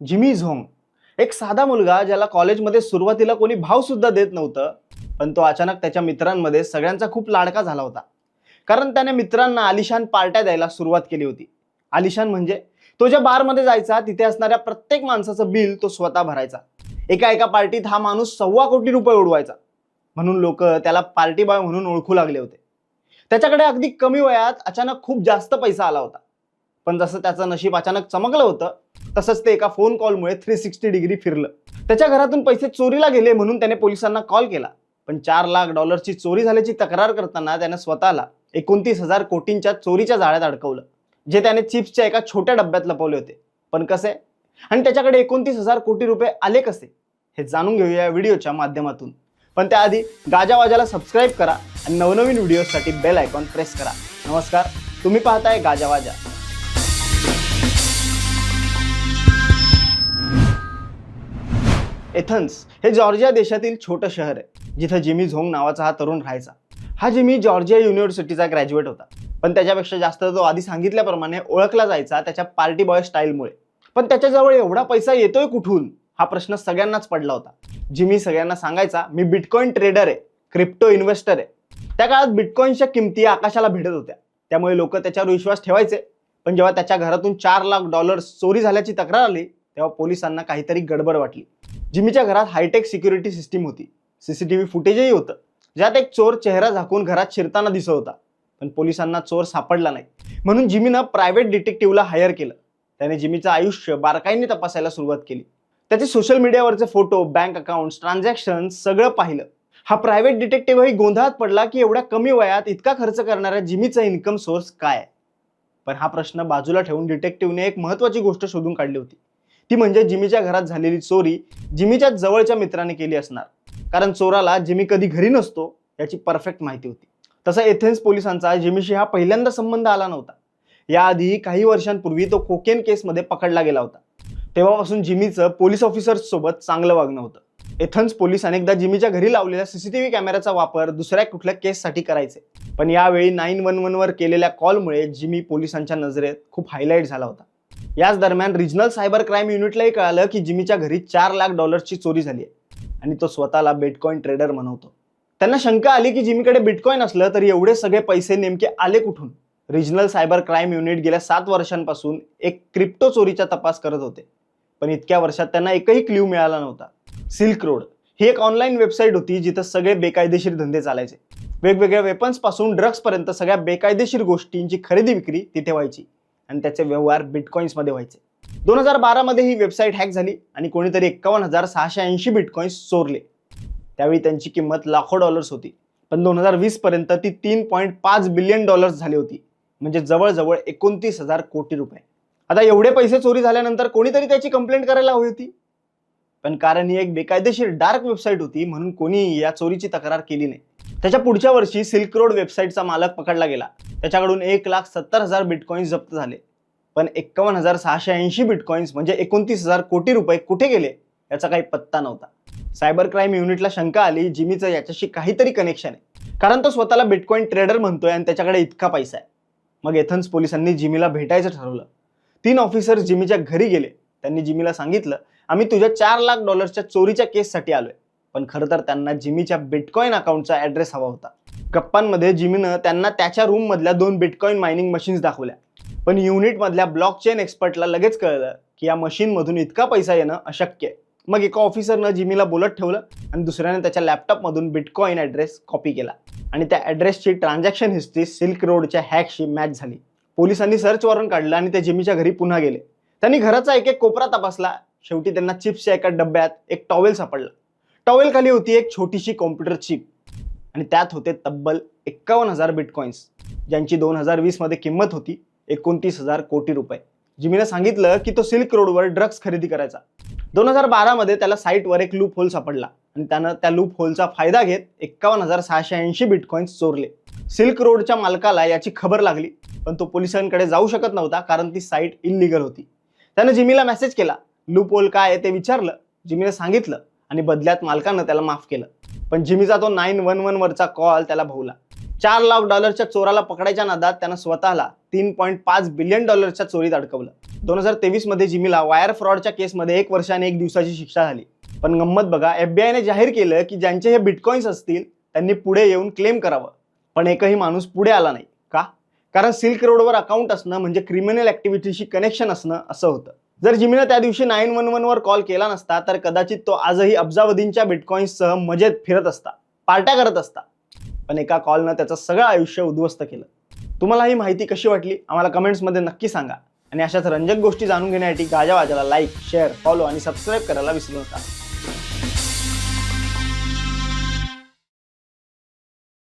Jimmy Zhong एक साधा मुलगा ज्याला कॉलेजमध्ये सुरुवातीला कोणी भाव सुद्धा देत नव्हतं पण तो अचानक त्याच्या मित्रांमध्ये सगळ्यांचा खूप लाडका झाला होता. कारण त्याने मित्रांना आलिशान पार्ट्या द्यायला सुरुवात केली होती. आलिशान म्हणजे तो ज्या बारमध्ये जायचा तिथे असणाऱ्या प्रत्येक माणसाचं बिल तो स्वतः भरायचा. एका एका पार्टीत हा माणूस सव्वा कोटी रुपये उडवायचा. म्हणून लोक त्याला पार्टी बॉय म्हणून ओळखू लागले होते. त्याच्याकडे अगदी कमी वयात अचानक खूप जास्त पैसा आला होता. पण जसं त्याचं नशीब अचानक चमकलं होतं तसंच ते एका फोन कॉलमुळे थ्री सिक्स्टी डिग्री फिरलं. त्याच्या घरातून पैसे चोरीला गेले म्हणून त्याने पोलिसांना कॉल केला. पण चार लाख डॉलरची चोरी झाल्याची तक्रार करताना त्याने स्वतःला एकोणतीस हजार कोटींच्या चोरीच्या जाळ्यात अडकवलं जे त्याने चिप्सच्या एका छोट्या डब्यात लपवले होते. पण कसे? आणि त्याच्याकडे एकोणतीस हजार कोटी रुपये आले कसे? हे जाणून घेऊया या व्हिडिओच्या माध्यमातून. पण त्याआधी गाजावाजाला सबस्क्राईब करा आणि नवनवीन व्हिडिओसाठी बेल आयकॉन प्रेस करा. नमस्कार तुम्ही पाहताय गाजावाजा. एथन्स हे जॉर्जिया देशातील छोटं शहर आहे जिथं जिमी झोंग नावाचा हा तरुण राहायचा. हा जिमी जॉर्जिया युनिव्हर्सिटीचा ग्रॅज्युएट होता. पण त्याच्यापेक्षा जास्त तो आधी सांगितल्याप्रमाणे ओळखला जायचा त्याच्या पार्टी बॉय स्टाईलमुळे पण त्याच्याजवळ एवढा पैसा येतोय कुठून? हा प्रश्न सगळ्यांनाच पडला होता. जिमी सगळ्यांना सांगायचा मी बिटकॉईन ट्रेडर आहे क्रिप्टो इन्व्हेस्टर आहे. त्या काळात बिटकॉईनच्या किमती आकाशाला भेटत होत्या. त्यामुळे लोक त्याच्यावर विश्वास ठेवायचे. पण जेव्हा त्याच्या घरातून चार लाख डॉलर्स चोरी झाल्याची तक्रार आली तेव्हा पोलिसांना काहीतरी गडबड वाटली. जिमीच्या घरात हायटेक सिक्युरिटी सिस्टीम होती. सीसीटीव्ही फुटेजही होतं. ज्यात एक चोर चेहरा झाकून घरात शिरताना दिसत होता. पण पोलिसांना चोर सापडला नाही. म्हणून जिमीनं प्रायव्हेट डिटेक्टिव्हला हायर केलं. त्याने जिमीचं आयुष्य बारकाईने तपासायला सुरुवात केली. त्याचे सोशल मीडियावरचे फोटो बँक अकाउंट्स ट्रान्झॅक्शन सगळं पाहिलं. हा प्रायव्हेट डिटेक्टिव्हही गोंधळात पडला की एवढ्या कमी वयात इतका खर्च करणाऱ्या जिमीचा इन्कम सोर्स काय? आहे? पण हा प्रश्न बाजूला ठेवून डिटेक्टिव्हने एक महत्वाची गोष्ट शोधून काढली होती. ती म्हणजे जिमीच्या घरात झालेली चोरी जिमीच्या जवळच्या मित्राने केली असणार. कारण चोराला जिमी कधी घरी नसतो याची परफेक्ट माहिती होती. तसा एथेन्स पोलिसांचा जिमीशी हा पहिल्यांदा संबंध आला नव्हता. याआधी काही वर्षांपूर्वी तो कोकेन केसमध्ये पकडला गेला होता. तेव्हापासून जिमीचं पोलीस ऑफिसर्स सोबत चांगलं वागणं होतं. एथन्स पोलीस अनेकदा जिमीच्या घरी लावलेल्या सीसीटीव्ही कॅमेऱ्याचा वापर दुसऱ्या कुठल्या केससाठी करायचे. पण यावेळी नाईन वन वनवर केलेल्या कॉलमुळे जिमी पोलिसांच्या नजरेत खूप हायलाईट झाला होता. याच दरम्यान रिजनल सायबर क्राईम युनिटलाही कळालं की जिमीच्या घरी चार लाख डॉलर्सची चोरी झाली आहे. आणि तो स्वतःला बिटकॉईन ट्रेडर म्हणवतो. त्यांना शंका आली की जिमीकडे बिटकॉईन असलं तरी एवढे सगळे पैसे नेमके आले कुठून? रिजनल सायबर क्राईम युनिट गेल्या सात वर्षांपासून एक क्रिप्टो चोरीचा तपास करत होते. पण इतक्या वर्षात त्यांना एकही क्ल्यू मिळाला नव्हता. सिल्क रोड ही एक ऑनलाईन वेबसाईट होती जिथं सगळे बेकायदेशीर धंदे चालायचे. वेगवेगळ्या वेपन्सपासून ड्रग्स पर्यंत सगळ्या बेकायदेशीर गोष्टींची खरेदी विक्री तिथे व्हायची. आणि त्याचे व्यवहार बिटकॉईन्समध्ये व्हायचे. दोन हजार बारामध्ये ही वेबसाईट हॅक झाली आणि कोणीतरी एक्कावन्न हजार सहाशे ऐंशी बिटकॉईन्स चोरले. त्यावेळी त्यांची किंमत लाखो डॉलर्स होती. पण दोन हजार वीस पर्यंत ती तीन पॉईंट पाच बिलियन डॉलर्स झाली होती. म्हणजे जवळजवळ एकोणतीस हजार कोटी रुपये. आता एवढे पैसे चोरी झाल्यानंतर कोणीतरी त्याची कंप्लेंट करायला हवी होती? पण कारण ही एक बेकायदेशीर डार्क वेबसाईट होती म्हणून कोणी या चोरीची तक्रार केली नाही. त्याच्या पुढच्या वर्षी सिल्क रोड वेबसाईटचा मालक पकडला गेला. त्याच्याकडून एक लाख सत्तर हजार बिटकॉईन्स जप्त झाले. पण एक्कावन्न हजार सहाशे ऐंशी बिटकॉईन्स म्हणजे एकोणतीस हजार कोटी रुपये कुठे गेले याचा काही पत्ता नव्हता. सायबर क्राईम युनिटला शंका आली जिमीचं याच्याशी काहीतरी कनेक्शन आहे. कारण तो स्वतःला बिटकॉईन ट्रेडर म्हणतोय आणि त्याच्याकडे इतका पैसा आहे. मग एथन्स पोलिसांनी जिमीला भेटायचं ठरवलं. तीन ऑफिसर जिमीच्या घरी गेले. त्यांनी जिमीला सांगितलं आम्ही तुझ्या चार लाख डॉलर्सच्या चोरीच्या केससाठी आलोय. पण खरं तर त्यांना जिमीच्या बिटकॉईन अकाउंटचा ऍड्रेस हवा होता. गप्पांमध्ये जिमीनं त्यांना त्याच्या रूममधल्या दोन बिटकॉईन मायनिंग मशीन्स दाखवल्या. पण युनिटमधल्या ब्लॉकचेन ब्लॉक चेन एक्सपर्टला लगेच कळलं की या मशीनमधून इतका पैसा येणं अशक्य आहे. मग एका ऑफिसरनं जिमीला बोलत ठेवलं आणि दुसऱ्याने त्याच्या लॅपटॉपमधून बिटकॉईन ॲड्रेस कॉपी केला. आणि त्या ॲड्रेसची ट्रान्झॅक्शन हिस्ट्री सिल्क रोडच्या हॅकशी मॅच झाली. पोलिसांनी सर्च वॉरंट काढलं आणि ते जिमीच्या घरी पुन्हा गेले. त्यांनी घराचा एक एक कोपरा तपासला. शेवटी त्यांना चिप्सच्या एका डब्यात एक टॉवेल सापडला. टॉवेल खाली होती एक छोटीशी कॉम्प्युटर चिप आणि त्यात होते तब्बल एक्कावन्न हजार बिटकॉइन्स ज्यांची दोन हजार वीसमध्ये किंमत होती एकोणतीस हजार कोटी रुपये. जिमीनं सांगितलं की तो सिल्क रोडवर ड्रग्ज खरेदी करायचा. दोन हजार बारामध्ये त्याला साईटवर एक लूप होल सापडला. आणि त्यानं त्या लूप होलचा फायदा घेत एक्कावन्न हजार सहाशे ऐंशी बिटकॉइन्स चोरले. सिल्क रोडच्या मालकाला याची खबर लागली पण तो पोलिसांकडे जाऊ शकत नव्हता कारण ती साईट इलिगल होती. त्यानं जिमीला मेसेज केला. लूप होल काय आहे ते विचारलं. जिमीने सांगितलं आणि बदल्यात मालकानं त्याला माफ केलं. पण जिमीचा तो नाईन वन वन वरचा कॉल त्याला भोवला. चार लाख डॉलरच्या चोराला पकडायच्या नादात त्यानं स्वतःला तीन पॉईंट पाच बिलियन डॉलरच्या चोरीत अडकवलं. दोन हजार तेवीसमध्ये जिमीला वायर फ्रॉडच्या केसमध्ये एक वर्षाने एक दिवसाची शिक्षा झाली. पण गंमत बघा एफबीआयने जाहीर केलं की ज्यांचे हे बिटकॉईन्स असतील त्यांनी पुढे येऊन क्लेम करावं. पण एकही माणूस पुढे आला नाही. का? कारण सिल्क रोडवर अकाउंट असणं म्हणजे क्रिमिनल ऍक्टिव्हिटीशी कनेक्शन असणं असं होतं. जर जिमीनं त्या दिवशी नाईन वन वन वर कॉल केला नसता तर कदाचित तो आजही अब्जावधींच्या बिटकॉईन्ससह मजेत फिरत असता पार्ट्या करत असता. पण एका कॉलनं त्याचं सगळं आयुष्य उद्ध्वस्त केलं. तुम्हाला ही माहिती कशी वाटली? आम्हाला कमेंट्समध्ये नक्की सांगा. आणि अशाच रंजक गोष्टी जाणून घेण्यासाठी गाजा वाजाला लाईक शेअर फॉलो आणि सबस्क्राईब करायला विसरू नका.